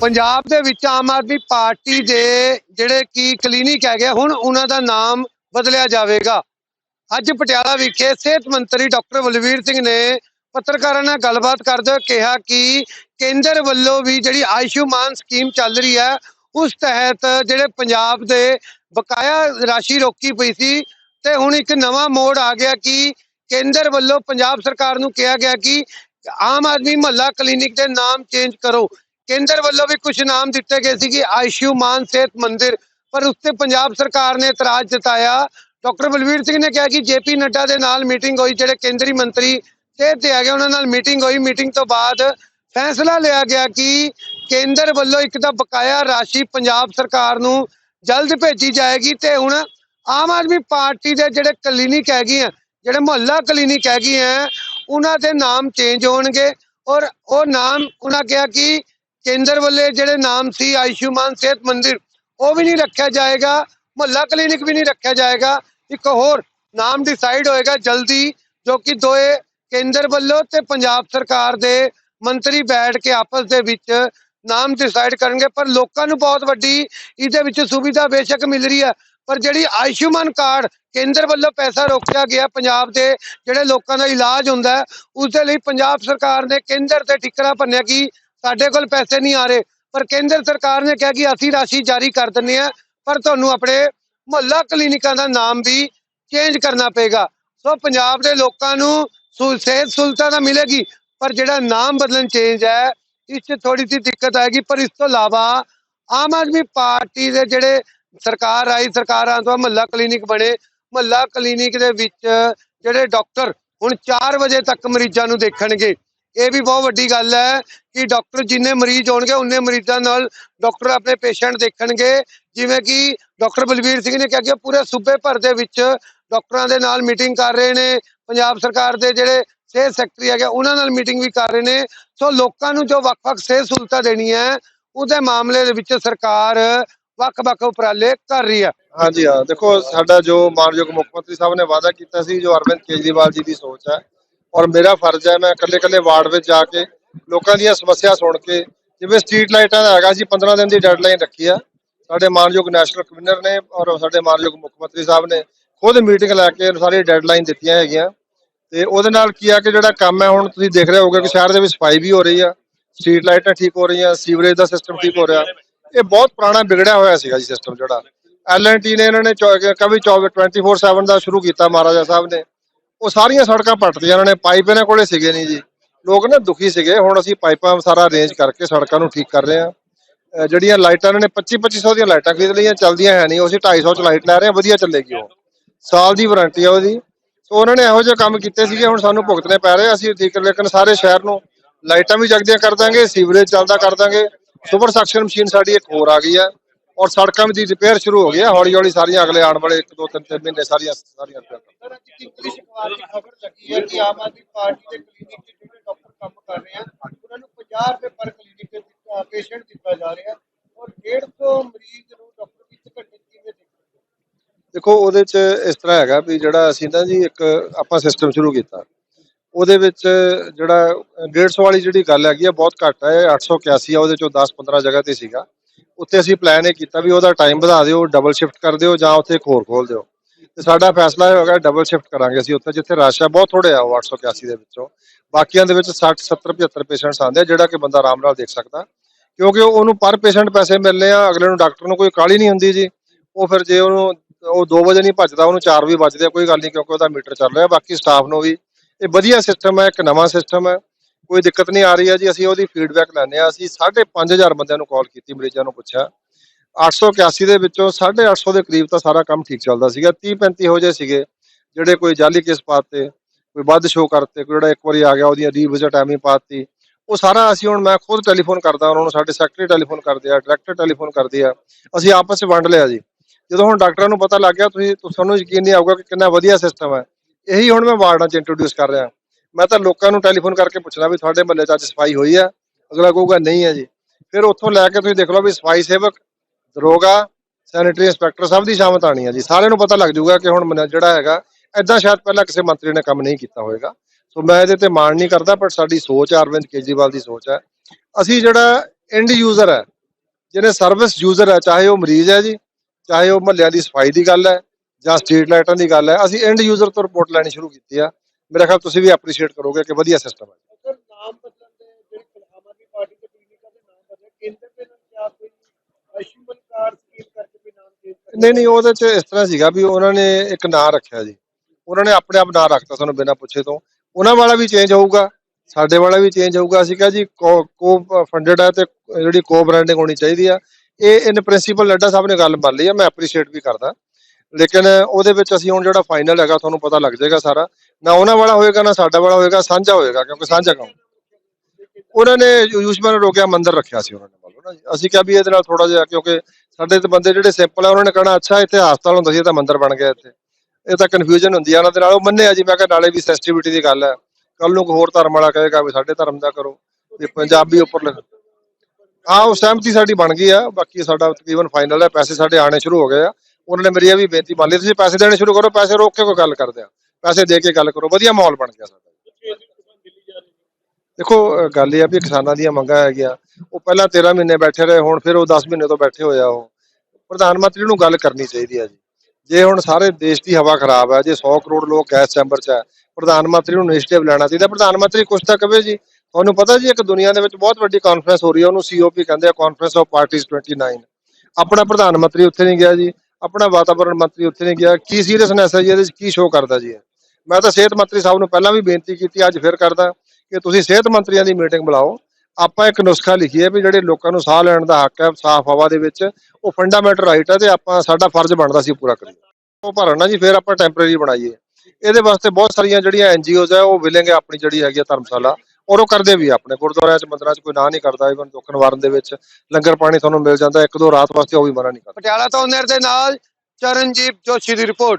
ਪੰਜਾਬ ਦੇ ਵਿੱਚ ਆਮ ਆਦਮੀ ਪਾਰਟੀ ਦੇ ਜਿਹੜੇ ਕੀ ਕਲੀਨਿਕ ਹੈਗੇ ਹੁਣ ਉਹਨਾਂ ਦਾ ਨਾਮ ਬਦਲਿਆ ਜਾਵੇਗਾ। ਅੱਜ ਪਟਿਆਲਾ ਵਿਖੇ ਸਿਹਤ ਮੰਤਰੀ ਡਾਕਟਰ ਬਲਵੀਰ ਸਿੰਘ ਨੇ ਪੱਤਰਕਾਰਾਂ ਨਾਲ ਗੱਲਬਾਤ ਕਰਦੇ ਹੋਏ ਕਿਹਾ ਕਿ ਕੇਂਦਰ ਵੱਲੋਂ ਵੀ ਜਿਹੜੀ ਆਯੁਸ਼ਮਾਨ ਸਕੀਮ ਚੱਲ ਰਹੀ ਹੈ, ਉਸ ਤਹਿਤ ਜਿਹੜੇ ਪੰਜਾਬ ਦੇ ਬਕਾਇਆ ਰਾਸ਼ੀ ਰੋਕੀ ਪਈ ਸੀ ਤੇ ਹੁਣ ਇੱਕ ਨਵਾਂ ਮੋੜ ਆ ਗਿਆ ਕਿ ਕੇਂਦਰ ਵੱਲੋਂ ਪੰਜਾਬ ਸਰਕਾਰ ਨੂੰ ਕਿਹਾ ਗਿਆ ਕਿ ਆਮ ਆਦਮੀ ਮਹੱਲਾ ਕਲੀਨਿਕ ਦੇ ਨਾਮ ਚੇਂਜ ਕਰੋ। ਕੇਂਦਰ ਵੱਲੋਂ ਵੀ ਕੁਝ ਨਾਮ ਦਿੱਤੇ ਗਏ ਸੀ ਕਿ ਆਯੁਸ਼ਮਾਨ ਸਿਹਤ ਮੰਦਿਰ, ਪਰ ਉਸ ਤੇ ਪੰਜਾਬ ਸਰਕਾਰ ਨੇ ਇਤਰਾਜ਼ ਜਤਾਇਆ। ਡਾਕਟਰ ਬਲਵੀਰ ਸਿੰਘ ਨੇ ਕਿਹਾ ਕਿ ਜੇਪੀ ਨੱਡਾ ਦੇ ਨਾਲ ਮੀਟਿੰਗ ਹੋਈ, ਜਿਹੜੇ ਕੇਂਦਰੀ ਮੰਤਰੀ ਸਿਹਤ ਦੇ ਹੈਗੇ, ਉਹਨਾਂ ਨਾਲ ਮੀਟਿੰਗ ਹੋਈ। ਮੀਟਿੰਗ ਤੋਂ ਬਾਅਦ ਫੈਸਲਾ ਲਿਆ ਗਿਆ ਕਿ ਕੇਂਦਰ ਵੱਲੋਂ ਇੱਕ ਤਾਂ ਬਕਾਇਆ ਰਾਸ਼ੀ ਪੰਜਾਬ ਸਰਕਾਰ ਨੂੰ ਜਲਦ ਭੇਜੀ ਜਾਏਗੀ ਤੇ ਹੁਣ ਆਮ ਆਦਮੀ ਪਾਰਟੀ ਦੇ ਜਿਹੜੇ ਕਲੀਨਿਕ ਹੈਗੇ ਆ, ਜਿਹੜੇ ਮੁਹੱਲਾ ਕਲੀਨਿਕ ਹੈਗੇ ਆ, ਉਹਨਾਂ ਦੇ ਨਾਮ ਚੇਂਜ ਹੋਣਗੇ। ਔਰ ਉਹ ਨਾਮ ਉਹਨਾਂ ਕਿਹਾ ਕਿ ਕੇਂਦਰ ਵੱਲੇ ਜਿਹੜੇ ਨਾਮ ਸੀ, ਆਯੁਸ਼ਮਾਨ ਸਿਹਤ ਮੰਦਿਰ, ਉਹ ਵੀ ਨਹੀਂ ਰੱਖਿਆ ਜਾਏਗਾ, ਮੁਹੱਲਾ ਕਲੀਨਿਕ ਵੀ ਨਹੀਂ ਰੱਖਿਆ ਜਾਏਗਾ। ਇੱਕ ਹੋਰ ਨਾਮ ਡਿਸਾਈਡ ਹੋਏਗਾ ਜਲਦੀ, ਜੋ ਕਿ ਦੋਏ ਕੇਂਦਰ ਵੱਲੋਂ ਤੇ ਪੰਜਾਬ ਸਰਕਾਰ ਦੇ ਮੰਤਰੀ ਬੈਠ ਕੇ ਆਪਸ ਦੇ ਵਿੱਚ ਨਾਮ ਡਿਸਾਈਡ ਕਰਨਗੇ। ਪਰ ਲੋਕਾਂ ਨੂੰ ਬਹੁਤ ਵੱਡੀ ਇਹਦੇ ਵਿੱਚ ਸੁਵਿਧਾ ਬੇਸ਼ੱਕ ਮਿਲ ਰਹੀ ਹੈ। ਪਰ ਜਿਹੜੀ ਆਯੁਸ਼ਮਾਨ ਕਾਰਡ ਕੇਂਦਰ ਵੱਲੋਂ ਪੈਸਾ ਰੋਕਿਆ ਗਿਆ ਪੰਜਾਬ ਦੇ, ਜਿਹੜੇ ਲੋਕਾਂ ਦਾ ਇਲਾਜ ਹੁੰਦਾ ਹੈ ਉਸ ਦੇ ਲਈ ਪੰਜਾਬ ਸਰਕਾਰ ਨੇ ਕੇਂਦਰ ਤੇ ਠਿਕਰਾ ਭੰਨਿਆ ਕਿ ਸਾਡੇ ਕੋਲ ਪੈਸੇ ਨਹੀਂ ਆ ਰਹੇ। ਪਰ ਕੇਂਦਰ ਸਰਕਾਰ ਨੇ ਕਿਹਾ ਕਿ ਅਸੀਂ ਰਾਸ਼ੀ ਜਾਰੀ ਕਰ ਦਿੰਦੇ ਆ ਪਰ ਤੁਹਾਨੂੰ ਆਪਣੇ ਮੁਹੱਲਾ ਕਲੀਨਿਕਾਂ ਦਾ ਨਾਮ ਵੀ ਚੇਂਜ ਕਰਨਾ ਪਏਗਾ। ਸੋ ਪੰਜਾਬ ਦੇ ਲੋਕਾਂ ਨੂੰ ਸਿਹਤ ਸਹੂਲਤਾਂ ਤਾਂ ਮਿਲੇਗੀ, ਪਰ ਜਿਹੜਾ ਨਾਮ ਬਦਲਣ ਚੇਂਜ ਹੈ, ਇਸ 'ਚ ਥੋੜੀ ਜਿਹੀ ਦਿੱਕਤ ਆਏਗੀ, ਪਰ ਇਸ ਤੋਂ ਇਲਾਵਾ ਆਮ ਆਦਮੀ ਪਾਰਟੀ ਦੇ ਜਿਹੜੇ ਸਰਕਾਰ ਆਈ, ਸਰਕਾਰਾਂ ਤੋਂ ਮਹੱਲਾ ਕਲੀਨਿਕ ਬਣੇ, ਮਹੱਲਾ ਕਲੀਨਿਕ ਦੇ ਵਿੱਚ ਜਿਹੜੇ ਡਾਕਟਰ ਹੁਣ 4 ਵਜੇ ਤੱਕ ਮਰੀਜ਼ਾਂ ਨੂੰ ਦੇਖਣਗੇ। ਇਹ ਵੀ ਬਹੁਤ ਵੱਡੀ ਗੱਲ ਹੈ ਕਿ ਡਾਕਟਰ ਜਿੰਨੇ ਮਰੀਜ਼ ਹੋਣਗੇ ਉਨੇ ਮਰੀਜ਼ਾਂ ਨਾਲ ਡਾਕਟਰ ਆਪਣੇ ਪੇਸ਼ੈਂਟ ਦੇਖਣਗੇ। ਜਿਵੇਂ ਕਿ ਡਾਕਟਰ ਬਲਵੀਰ ਸਿੰਘ ਨੇ ਕਿਹਾ ਕਿ ਪੂਰੇ ਸੂਬੇ ਭਰ ਦੇ ਵਿੱਚ ਡਾਕਟਰਾਂ ਦੇ ਨਾਲ ਮੀਟਿੰਗ ਕਰ ਰਹੇ ਨੇ। ਪੰਜਾਬ ਸਰਕਾਰ ਦੇ ਜਿਹੜੇ ਸਿਹਤ ਸੈਕਟਰੀ ਹੈਗੇ, ਉਹਨਾਂ ਨਾਲ ਮੀਟਿੰਗ ਵੀ ਕਰ ਰਹੇ ਨੇ। ਸੋ ਲੋਕਾਂ ਨੂੰ ਜੋ ਵੱਖ-ਵੱਖ ਸਿਹਤ ਸਹੂਲਤਾਂ ਦੇਣੀਆਂ ਹੈ, ਉਹਦੇ ਮਾਮਲੇ ਦੇ ਵਿੱਚ ਸਰਕਾਰ ਵੱਖ-ਵੱਖ ਉਪਰਾਲੇ ਕਰ ਰਹੀ ਹੈ। ਹਾਂਜੀ, ਹਾਂ। ਦੇਖੋ, ਸਾਡਾ ਜੋ ਮਾਨਯੋਗ ਮੁੱਖ ਮੰਤਰੀ ਸਾਹਿਬ ਨੇ ਵਾਅਦਾ ਕੀਤਾ ਸੀ, ਜੋ ਅਰਵਿੰਦ ਕੇਜਰੀਵਾਲ ਜੀ ਦੀ ਸੋਚ ਹੈ ਔਰ ਮੇਰਾ ਫਰਜ਼ ਹੈ, ਮੈਂ ਇਕੱਲੇ-ਇਕੱਲੇ ਵਾਰਡ ਵਿੱਚ ਜਾ ਕੇ ਲੋਕਾਂ ਦੀਆਂ ਸਮੱਸਿਆ ਸੁਣ ਕੇ, ਜਿਵੇਂ ਸਟਰੀਟ ਲਾਈਟਾਂ ਦਾ ਹੈਗਾ ਸੀ 15 ਦਿਨ ਦੀ ਡੈਡਲਾਈਨ ਰੱਖੀ ਆ। ਸਾਡੇ ਮਾਨਯੋਗ ਨੈਸ਼ਨਲ ਕਮਿਸ਼ਨਰ ਨੇ ਔਰ ਸਾਡੇ ਮਾਨਯੋਗ ਮੁੱਖ ਮੰਤਰੀ ਸਾਹਿਬ ਨੇ ਖੁਦ ਮੀਟਿੰਗ ਲੈ ਕੇ ਸਾਰੀ ਡੈਡਲਾਈਨ ਦਿੱਤੀਆਂ ਹੈਗੀਆਂ। ਤੇ ਉਹਦੇ ਨਾਲ ਕੀ ਆ ਕਿ ਜਿਹੜਾ ਕੰਮ ਹੈ, ਹੁਣ ਤੁਸੀਂ ਦੇਖ ਰਹੇ ਹੋਗੇ ਕਿ ਸ਼ਹਿਰ ਦੇ ਵਿੱਚ ਸਫ਼ਾਈ ਵੀ ਹੋ ਰਹੀ ਆ ਸਟਰੀਟ ਲਾਈਟਾਂ ਠੀਕ ਹੋ ਰਹੀਆਂ ਸੀਵਰੇਜ ਦਾ ਸਿਸਟਮ ਠੀਕ ਹੋ ਰਿਹਾ। ਇਹ ਬਹੁਤ ਪੁਰਾਣਾ ਵਿਗੜਿਆ ਹੋਇਆ ਸੀਗਾ ਜੀ ਸਿਸਟਮ ਜਿਹੜਾ। ਐਲਐਨਟੀ ਨੇ ਇਹਨਾਂ ਨੇ ਕਵੀ 24/7 ਦਾ ਸ਼ੁਰੂ ਕੀਤਾ ਮਹਾਰਾਜਾ ਸਾਹਿਬ ਨੇ। ਉਹ ਸਾਰੀਆਂ ਸੜਕਾਂ ਪੱਟਦੀਆਂ ਉਹਨਾਂ ਨੇ, ਪਾਈਪ ਇਹਨਾਂ ਕੋਲੇ ਸੀਗੇ ਨਹੀਂ ਜੀ। ਲੋਕ ਨਾ ਦੁਖੀ ਸੀਗੇ, ਹੁਣ ਅਸੀਂ ਪਾਈਪਾਂ ਸਾਰਾ ਅਰੇਂਜ ਕਰਕੇ ਸੜਕਾਂ ਨੂੰ ਠੀਕ ਕਰ ਰਹੇ ਆ ਜਿਹੜੀਆਂ ਲਾਈਟਾਂ ਇਹਨਾਂ ਨੇ 25 2500 ਦੀਆਂ ਲਾਈਟਾਂ ਖਰੀਦ ਲਈਆਂ, ਚੱਲਦੀਆਂ ਹੈ ਨਹੀਂ, ਉਹ ਅਸੀਂ 250 ਚ ਲਾਈਟ ਲੈ ਰਹੇ ਆ ਵਧੀਆ ਚੱਲੇਗੀ ਉਹ। ਸਾਲ ਦੀ ਵਾਰੰਟੀ ਆ ਉਹਦੀ। ਸੋ ਉਹਨਾਂ ਨੇ ਇਹੋ ਜਿਹੇ ਕੰਮ ਕੀਤੇ ਸੀਗੇ, ਹੁਣ ਸਾਨੂੰ ਭੁਗਤਣੇ ਪੈ ਰਹੇ ਅਸੀਂ ਠੀਕ ਲੇਕਿਨ ਸਾਰੇ ਸ਼ਹਿਰ ਨੂੰ ਲਾਈਟਾਂ ਵੀ ਜਗਦੀਆਂ ਕਰ ਦਾਂਗੇ, ਸੀਵਰੇਜ ਚੱਲਦਾ ਕਰ ਦਾਂਗੇ। ਸੁਪਰ ਸਕਸ਼ਨ ਮਸ਼ੀਨ ਸਾਡੀ ਇੱਕ ਹੋਰ ਆ ਗਈ ਆ। ਔਰ ਸੜਕਾਂ ਦੀ ਰਿਪੇਅਰ ਸ਼ੁਰੂ ਹੋ ਗਈ ਹੌਲੀ ਹੌਲੀ ਸਾਰੀਆਂ ਅਗਲੇ ਆਉਣ ਵਾਲੇ 1 2 3 3 ਮਹੀਨੇ ਸਾਰੀਆਂ ਸਾਰੀਆਂ ਕਰ ਸਰ ਅੱਜ ਇੰਗਲਿਸ਼ ਅਖਬਾਰ ਦੀ ਖਬਰ ਲੱਗੀ ਹੈ ਕਿ ਆਮ ਆਦਮੀ ਪਾਰਟੀ ਦੇ ਕਲੀਨਿਕ 'ਚ ਜਿਹੜੇ ਡਾਕਟਰ ਕੰਮ ਕਰ ਰਹੇ ਆ ਉਹਨਾਂ ਨੂੰ 50 ਰੁਪਏ ਪਰ ਕਲੀਨਿਕ ਦੇ ਪੇਸ਼ੈਂਟ ਦਿੱਤਾ ਜਾ ਰਿਹਾ ਔਰ 150 ਮਰੀਜ਼ ਨੂੰ ਡਾਕਟਰ ਇੱਕ ਘੰਟੇ ਕਿਵੇਂ ਦੇਖੋ ਉਹਦੇ ਚ ਇਸ ਤਰ੍ਹਾਂ ਹੈਗਾ ਵੀ ਜਿਹੜਾ ਅਸੀਂ ਨਾ ਜੀ ਇੱਕ ਆਪਾਂ ਸਿਸਟਮ ਸ਼ੁਰੂ ਕੀਤਾ। ਉਹਦੇ ਵਿੱਚ ਜਿਹੜਾ 150 ਵਾਲੀ ਜਿਹੜੀ ਗੱਲ ਹੈਗੀ ਆ ਬਹੁਤ ਘੱਟ ਹੈ। 881 ਆ ਉਹਦੇ ਚੋਂ 10 15 ਜਗ੍ਹਾ ਤੇ ਸੀਗਾ। ਉੱਥੇ ਅਸੀਂ ਪਲਾਨ ਇਹ ਕੀਤਾ ਵੀ ਉਹਦਾ ਟਾਈਮ ਵਧਾ ਦਿਓ ਡਬਲ ਸ਼ਿਫਟ ਕਰ ਦਿਓ ਜਾਂ ਉੱਥੇ ਇੱਕ ਹੋਰ ਖੋਲ ਦਿਓ। ਤੇ ਸਾਡਾ ਫੈਸਲਾ ਇਹ ਹੋ ਡਬਲ ਸ਼ਿਫਟ ਕਰਾਂਗੇ ਅਸੀਂ ਉੱਥੇ, ਜਿੱਥੇ ਰਸ਼ ਹੈ ਬਹੁਤ ਥੋੜੇ ਆ ਉਹ 881 ਦੇ ਵਿੱਚੋਂ। ਬਾਕੀਆਂ ਦੇ ਵਿੱਚ 60 70 75 ਪੇਸ਼ੈਂਟਸ ਆਉਂਦੇ ਆ, ਜਿਹੜਾ ਕਿ ਬੰਦਾ ਆਰਾਮ ਨਾਲ ਦੇਖ ਸਕਦਾ। ਕਿਉਂਕਿ ਉਹਨੂੰ ਪਰ ਪੇਸ਼ੈਂਟ ਪੈਸੇ ਮਿਲਨੇ ਆ, ਅਗਲੇ ਨੂੰ ਡਾਕਟਰ ਨੂੰ ਕੋਈ ਕਾਹਲੀ ਨਹੀਂ ਹੁੰਦੀ ਜੀ। ਉਹ ਫਿਰ ਜੇ ਉਹਨੂੰ ਉਹ 2 ਵਜੇ ਨਹੀਂ ਭੱਜਦਾ, ਉਹਨੂੰ 4 ਵੀ ਵੱਜਦੇ ਕੋਈ ਗੱਲ ਨਹੀਂ ਕਿਉਂਕਿ ਉਹਦਾ ਮੀਟਰ ਚੱਲ ਰਿਹਾ, ਬਾਕੀ ਸਟਾਫ ਨੂੰ ਵੀ। ਇਹ ਵਧੀਆ ਸਿਸਟਮ ਹੈ, ਇੱਕ ਨਵਾਂ ਸਿਸਟਮ ਹੈ। ਕੋਈ ਦਿੱਕਤ ਨਹੀਂ ਆ ਰਹੀ ਹੈ ਜੀ, ਅਸੀਂ ਉਹਦੀ ਫੀਡਬੈਕ ਲੈਂਦੇ ਆ ਅਸੀਂ 5500 ਬੰਦਿਆਂ ਨੂੰ ਕਾਲ ਕੀਤੀ, ਮਰੀਜ਼ਾਂ ਨੂੰ ਪੁੱਛਿਆ। 881 ਦੇ ਵਿੱਚੋਂ 850 ਦੇ ਕਰੀਬ ਤਾਂ ਸਾਰਾ ਕੰਮ ਠੀਕ ਚੱਲਦਾ ਸੀਗਾ। 30 35 ਹੋ ਜੇ ਸੀਗੇ, ਜਿਹੜੇ ਕੋਈ ਜਾਲੀ ਕੇਸ ਪਾਤੇ, ਕੋਈ ਵੱਧ ਸ਼ੋ ਕਰਤੇ, ਕੋਈ ਜਿਹੜਾ ਇੱਕ ਵਾਰੀ ਆ ਗਿਆ ਉਹਦੀਆਂ ਰੀਵਿਜ਼ਿਟ ਐਵੇਂ ਪਾਤੀ। ਉਹ ਸਾਰਾ ਅਸੀਂ ਹੁਣ ਮੈਂ ਖੁਦ ਟੈਲੀਫੋਨ ਕਰਦਾ, ਉਹਨਾਂ ਨੂੰ ਸਾਡੇ ਸੈਕਟਰੀ ਟੈਲੀਫੋਨ ਕਰਦੇ ਆ ਡਾਇਰੈਕਟਰ ਟੈਲੀਫੋਨ ਕਰਦੇ ਆ। ਅਸੀਂ ਆਪਸ ਵਿੱਚ ਵੰਡ ਲਿਆ ਜੀ। ਜਦੋਂ ਹੁਣ ਡਾਕਟਰਾਂ ਨੂੰ ਪਤਾ ਲੱਗ ਗਿਆ, ਤੁਸੀਂ, ਤੁਹਾਨੂੰ ਯਕੀਨ ਨਹੀਂ ਆਊਗਾ ਕਿ ਕਿੰਨਾ ਵਧੀਆ ਸਿਸਟਮ ਹੈ। ਇਹੀ ਹੁਣ ਮੈਂ ਵਾਰਡਾਂ 'ਚ ਇੰਟਰੋਡਿਊਸ ਕਰ ਰਿਹਾ। ਮੈਂ ਤਾਂ ਲੋਕਾਂ ਨੂੰ ਟੈਲੀਫੋਨ ਕਰਕੇ ਪੁੱਛਣਾ ਵੀ ਤੁਹਾਡੇ ਮਹੱਲੇ 'ਚ ਅੱਜ ਸਫ਼ਾਈ ਹੋਈ ਆ? ਅਗਲਾ ਕਹੂਗਾ, ਨਹੀਂ ਹੈ ਜੀ। ਫਿਰ ਉੱਥੋਂ ਲੈ ਕੇ ਤੁਸੀਂ ਦੇਖ ਲਓ ਵੀ ਸਫ਼ਾਈ ਸੇਵਕ, ਦਰੋਗਾ, ਸੈਨੇਟਰੀ ਇੰਸਪੈਕਟਰ ਸਭ ਦੀ ਸ਼ਾਮਤ ਆਣੀ ਹੈ ਜੀ। ਸਾਰਿਆਂ ਨੂੰ ਪਤਾ ਲੱਗ ਜਾਊਗਾ ਕਿ ਹੁਣ ਮਨ- ਜਿਹੜਾ ਹੈਗਾ ਐਦਾਂ ਸ਼ਾਇਦ ਪਹਿਲਾਂ ਕਿਸੇ ਮੰਤਰੀ ਨੇ ਕੰਮ ਨਹੀਂ ਕੀਤਾ ਹੋਵੇਗਾ ਸੋ ਮੈਂ ਇਹਦੇ ਤੇ ਮਾਣ ਨਹੀਂ ਕਰਦਾ, ਪਰ ਸਾਡੀ ਸੋਚ ਹੈ ਅਰਵਿੰਦ ਕੇਜਰੀਵਾਲ ਦੀ ਸੋਚ ਹੈ ਅਸੀਂ ਜਿਹੜਾ ਐਂਡ ਯੂਜ਼ਰ ਹੈ ਜਿਹਨੇ ਸਰਵਿਸ ਯੂਜ਼ਰ ਹੈ ਚਾਹੇ ਉਹ ਮਰੀਜ਼ ਹੈ ਜੀ, ਚਾਹੇ ਉਹ ਮਹੱਲਿਆਂ ਦੀ ਸਫ਼ਾਈ ਦੀ ਗੱਲ ਹੈ ਜਾਂ ਸਟਰੀਟ ਲਾਈਟਾਂ ਦੀ ਗੱਲ ਹੈ ਅਸੀਂ ਐਂਡ ਯੂਜ਼ਰ ਤੋਂ ਰਿਪੋਰਟ ਲੈਣੀ ਸ਼ੁਰੂ ਕੀਤੀ ਆ। ਮੇਰਾ ਖਿਆਲ ਤੁਸੀਂ ਵੀ ਐਪਰੀਸ਼ੀਏਟ ਕਰੋਗੇ ਕਿ ਵਧੀਆ ਸਿਸਟਮ ਹੈ ਸਰ ਨਾਮ ਬਦਲਣ ਦੇ ਜਿਹੜੇ ਆਮ ਆਦਮੀ ਪਾਰਟੀ ਦੇ ਕਲੀਨਿਕਾਂ ਦੇ ਨਾਮ ਬਦਲੇ ਕੇਂਦਰ ਦੇ ਨਾਲ ਕਿਆ ਕੋਈ ਆਯੁਸ਼ਮਾਨ ਕਾਰਡ ਸਕੀਮ ਕਰਕੇ ਵੀ ਨਾਮ ਚੇਂਜ ਕਰ ਨਹੀਂ ਨਹੀਂ ਉਹਦੇ ਚ ਇਸ ਤਰ੍ਹਾਂ ਸੀਗਾ ਵੀ ਉਹਨਾਂ ਨੇ ਇੱਕ ਨਾਂ ਰੱਖਿਆ ਜੀ। ਉਹਨਾਂ ਨੇ ਆਪਣੇ ਆਪ ਨਾਂ ਰੱਖਤਾ ਸਾਨੂੰ ਬਿਨਾਂ ਪੁੱਛੇ ਤੋਂ। ਉਹਨਾਂ ਵਾਲਾ ਵੀ ਚੇਂਜ ਹੋਊਗਾ ਸਾਡੇ ਵਾਲਾ ਵੀ ਚੇਂਜ ਹੋਊਗਾ। ਅਸੀਂ ਕਿਹਾ ਜੀ ਕੋ ਫੰਡਡ ਹੈ ਤੇ ਜਿਹੜੀ ਕੋ ਬ੍ਰਾਂਡਿੰਗ ਹੋਣੀ ਚਾਹੀਦੀ ਆ। ਇਹ ਇਨ ਪ੍ਰਿੰਸੀਪਲ ਲੱਡਾ ਸਾਹਿਬ ਨੇ ਗੱਲ ਮੰਨ ਲਈ ਆ ਮੈਂ ਐਪਰੀਸ਼ੀਏਟ ਵੀ ਕਰਦਾ। ਲੇਕਿਨ ਉਹਦੇ ਵਿੱਚ ਅਸੀਂ ਹੁਣ ਜਿਹੜਾ ਫਾਈਨਲ ਹੈਗਾ, ਤੁਹਾਨੂੰ ਪਤਾ ਲੱਗ ਜਾਏਗਾ ਸਾਰਾ। ਨਾ ਉਹਨਾਂ ਵਾਲਾ ਹੋਏਗਾ, ਨਾ ਸਾਡਾ ਵਾਲਾ ਹੋਏਗਾ, ਸਾਂਝਾ ਹੋਏਗਾ, ਕਿਉਂਕਿ ਸਾਂਝਾ ਕੰਮ ਉਹਨਾਂ ਨੇ ਯੂਸ਼ਮਨ ਰੋਕਿਆ, ਮੰਦਰ ਰੱਖਿਆ ਸੀ ਉਹਨਾਂ ਨੇ ਮੰਨ ਲਓ ਅਸੀਂ ਕਿਹਾ ਵੀ ਇਹਦੇ ਨਾਲ ਥੋੜਾ ਜਿਹਾ, ਕਿਉਂਕਿ ਸਾਡੇ ਤੇ ਬੰਦੇ ਜਿਹੜੇ ਸਿੰਪਲ ਆ, ਉਹਨਾਂ ਨੇ ਕਹਣਾ, ਅੱਛਾ, ਇੱਥੇ ਹਸਪਤਾਲ ਹੁੰਦਾ ਸੀ, ਇਹ ਤਾਂ ਮੰਦਰ ਬਣ ਗਿਆ ਇੱਥੇ। ਇਹ ਤਾਂ ਕਨਫਿਊਜ਼ਨ ਹੁੰਦੀ ਆ, ਉਹਨਾਂ ਦੇ ਨਾਲ। ਉਹ ਮੰਨਿਆ ਜੀ, ਮੈਂ ਕਿਹਾ, ਨਾਲੇ ਵੀ ਸੈਂਸਿਟੀਵਿਟੀ ਦੀ ਗੱਲ ਹੈ ਕੱਲ ਨੂੰ ਕੋਈ ਹੋਰ ਧਰਮ ਵਾਲਾ ਕਹੇਗਾ ਵੀ ਸਾਡੇ ਧਰਮ ਦਾ ਕਰੋ ਤੇ ਪੰਜਾਬੀ ਉੱਪਰ ਲਿਖ ਹਾਂ, ਉਹ ਸਹਿਮਤੀ ਸਾਡੀ ਬਣ ਗਈ ਆ। ਬਾਕੀ ਸਾਡਾ ਤਕਰੀਬਨ ਫਾਈਨਲ ਹੈ ਪੈਸੇ ਸਾਡੇ ਆਣੇ ਸ਼ੁਰੂ ਹੋ ਗਏ ਆ। ਉਹਨਾਂ ਨੇ ਮੇਰੀ ਇਹ ਵੀ ਬੇਨਤੀ ਮੰਨ ਲਈ, ਤੁਸੀਂ ਪੈਸੇ ਦੇਣੇ ਸ਼ੁਰੂ ਕਰੋ, ਪੈਸੇ ਰੋਕ ਕੇ ਕੋਈ ਗੱਲ ਕਰਦੇ ਆ। ਪੈਸੇ ਦੇ ਕੇ ਗੱਲ ਕਰੋ, ਵਧੀਆ ਮਾਹੌਲ ਬਣ ਗਿਆ ਸਾਡਾ। ਦੇਖੋ ਗੱਲ ਇਹ ਆ ਵੀ ਕਿਸਾਨਾਂ ਦੀਆਂ ਮੰਗਾਂ ਹੈਗੀਆਂ। ਉਹ ਪਹਿਲਾਂ 13 ਮਹੀਨੇ ਬੈਠੇ ਰਹੇ, ਹੁਣ ਫਿਰ ਉਹ 10 ਮਹੀਨੇ ਤੋਂ ਬੈਠੇ ਹੋਏ ਆ ਉਹ। ਪ੍ਰਧਾਨ ਮੰਤਰੀ ਨੂੰ ਗੱਲ ਕਰਨੀ ਚਾਹੀਦੀ ਆ ਜੀ। ਜੇ ਹੁਣ ਸਾਰੇ ਦੇਸ਼ ਦੀ ਹਵਾ ਖਰਾਬ ਹੈ ਜੇ 100 ਕਰੋੜ ਲੋਕ ਗੈਸ ਚੈਂਬਰ 'ਚ ਹੈ ਪ੍ਰਧਾਨ ਮੰਤਰੀ ਨੂੰ ਇਨੀਸ਼ੀਏਟਿਵ ਲੈਣਾ ਚਾਹੀਦਾ। ਪ੍ਰਧਾਨ ਮੰਤਰੀ ਕੁਛ ਤਾਂ ਕਵੇ ਜੀ। ਤੁਹਾਨੂੰ ਪਤਾ ਜੀ, ਇੱਕ ਦੁਨੀਆ ਦੇ ਵਿੱਚ ਬਹੁਤ ਵੱਡੀ ਕਾਨਫਰੰਸ ਹੋ ਰਹੀ ਹੈ ਉਹਨੂੰ ਸੀਓਪੀ ਕਹਿੰਦੇ ਆ ਕਾਨਫਰੰਸ ਆਫ ਪਾਰਟੀਜ਼ 29 ਆਪਣਾ ਪ੍ਰਧਾਨ ਮੰਤਰੀ ਉੱਥੇ ਨਹੀਂ ਗਿਆ ਜੀ। ਆਪਣਾ ਵਾਤਾਵਰਣ ਮੰਤਰੀ ਉੱਥੇ ਨਹੀਂ ਗਿਆ। ਕੀ ਸੀਰੀਅਸਨੈਸ ਹੈ ਜੀ, ਇਹਦੇ ਵਿੱਚ ਕੀ ਸ਼ੋਅ ਕਰਦਾ ਜੀ ਮੈਂ ਤਾਂ ਸਿਹਤ ਮੰਤਰੀ ਸਾਹਿਬ ਨੂੰ ਪਹਿਲਾਂ ਵੀ ਬੇਨਤੀ ਕੀਤੀ, ਅੱਜ ਫਿਰ ਕਰਦਾ ਕਿ ਤੁਸੀਂ ਸਿਹਤ ਮੰਤਰੀਆਂ ਦੀ ਮੀਟਿੰਗ ਬੁਲਾਓ। ਆਪਾਂ ਇੱਕ ਨੁਸਖਾ ਲਿਖੀਏ ਵੀ ਜਿਹੜੇ ਲੋਕਾਂ ਨੂੰ ਸਾਹ ਲੈਣ ਦਾ ਹੱਕ ਹੈ, ਸਾਫ਼ ਹਵਾ ਦੇ ਵਿੱਚ, ਉਹ ਫੰਡਾਮੈਂਟਲ ਰਾਈਟ ਹੈ ਤੇ ਆਪਾਂ ਸਾਡਾ ਫਰਜ਼ ਬਣਦਾ ਸੀ ਪੂਰਾ ਕਰੀਏ। ਉਹ ਭਰਨਾ ਜੀ ਫਿਰ ਆਪਾਂ ਟੈਂਪਰੇਰੀ ਬਣਾਈਏ। ਇਹਦੇ ਵਾਸਤੇ ਬਹੁਤ ਸਾਰੀਆਂ ਜਿਹੜੀਆਂ ਐਨਜੀਓਜ਼ ਹੈ, ਉਹ ਵਿਲਿੰਗ ਹੈ ਆਪਣੀ ਜਿਹੜੀ ਹੈਗੀ ਆ ਧਰਮਸ਼ਾਲਾ। ਔਰ ਉਹ ਕਰਦੇ ਵੀ ਆ, ਆਪਣੇ ਗੁਰਦੁਆਰਿਆਂ 'ਚ, ਮੰਦਰਾਂ 'ਚ ਕੋਈ ਨਾ ਨਹੀਂ ਕਰਦਾ ਇਵਨ ਦੁੱਖਣ ਵਾਰਨ ਦੇ ਵਿੱਚ ਲੰਗਰ ਪਾਣੀ ਤੁਹਾਨੂੰ ਮਿਲ ਜਾਂਦਾ, ਇੱਕ ਦੋ ਰਾਤ ਵਾਸਤੇ ਉਹ ਵੀ ਮਨਾ ਨਹੀਂ ਕਰਦਾ। ਪਟਿਆਲਾ ਤੋਂ ਨਰ ਦੇ ਨਾਲ ਚਰਨਜੀਤ ਜੋਸ਼ੀ ਦੀ ਰਿਪੋਰਟ।